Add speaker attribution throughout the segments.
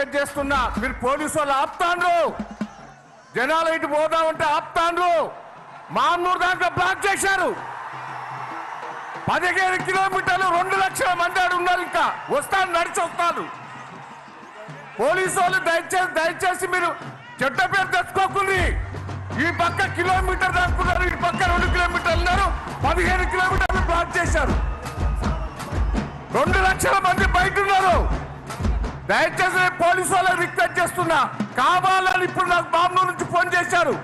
Speaker 1: Request చేస్తున్నా. మీరు police వాళ్ళు ఆపుతాండ్రు. జనాలు ఇటు పోదామంటే ఆపుతాండ్రు. మామూలు దాంట్లో బ్లాక్ చేశారు. పదిహేను కిలోమీటర్లు రెండు లక్షల మంది ఆడ ఉన్నారు ఇంకా. వస్తాను నడిచి వస్తాను. పోలీసు వాళ్ళు దయచేసి దయచేసి మీరు చెడ్డ పేరు తెచ్చుకోకుంది ఈ పక్క కిలోమీటర్ దాక్కున్నారు ఈ పక్క రెండు కిలోమీటర్లు ఉన్నారు. పదిహేను కిలోమీటర్లు బ్లాక్ చేశారు. రెండు లక్షల మంది దయచేసి పోలీసు వాళ్ళకి రిక్వెస్ట్ చేస్తున్నా. కావాలని ఇప్పుడు నాకు బాంబు నుంచి ఫోన్ చేశారు.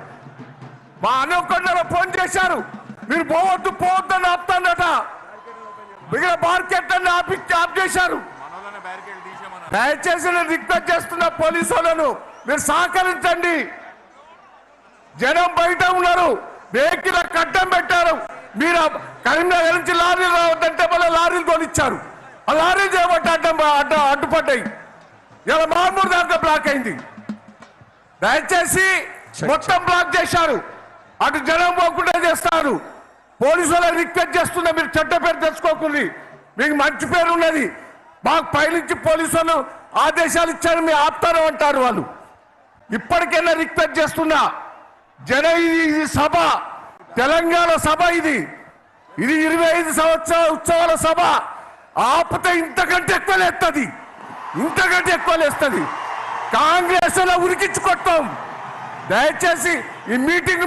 Speaker 1: మా అనుకొండలో ఫోన్ చేశారు. మీరు పోవద్దు పోవద్దని ఆపుతాడట. మిగిలిన మార్కెట్ అన్ని ఆపి ఆప్ చేశారు. దయచేసి నేను రిక్వెస్ట్ చేస్తున్నా పోలీసు వాళ్ళను. మీరు సహకరించండి. జనం బయట ఉన్నారు. వెహికల్ కట్టం పెట్టారు. మీరు కరీంనగర్ నుంచి లారీలు రావద్దంటే మళ్ళీ లారీలు కొనిచ్చారు ఆ లారీలు చేయబట్టి అడ్డం అడ్డు అడ్డుపడ్డాయి. ఇలా మార్మూరు దాంట్లో బ్లాక్ అయింది. దయచేసి మొత్తం బ్లాక్ చేశారు. అటు జనం పోకుండా చేస్తారు. పోలీసు వాళ్ళని రిక్వెస్ట్ చేస్తున్నా మీరు చెడ్డ పేరు తెచ్చుకోకుంది మీకు మంచి పేరు ఉన్నది. మాకు పైనుంచి పోలీసు వాళ్ళు ఆదేశాలు ఇచ్చారు మీ ఆపుతారు అంటారు వాళ్ళు. ఇప్పటికైనా రిక్వెస్ట్ చేస్తున్నా. జన ఇది ఇది సభ. తెలంగాణ సభ ఇది. ఇది ఇరవై ఐదు సంవత్సరాల ఉత్సవాల సభ. ఆపితే ఇంతకంటే ఎక్కువ లేస్తుంది ఇంతకంటే ఎక్కువ లేస్తుంది కాంగ్రెస్లో ఉరికించుకొట్టాం. దయచేసి ఈ మీటింగ్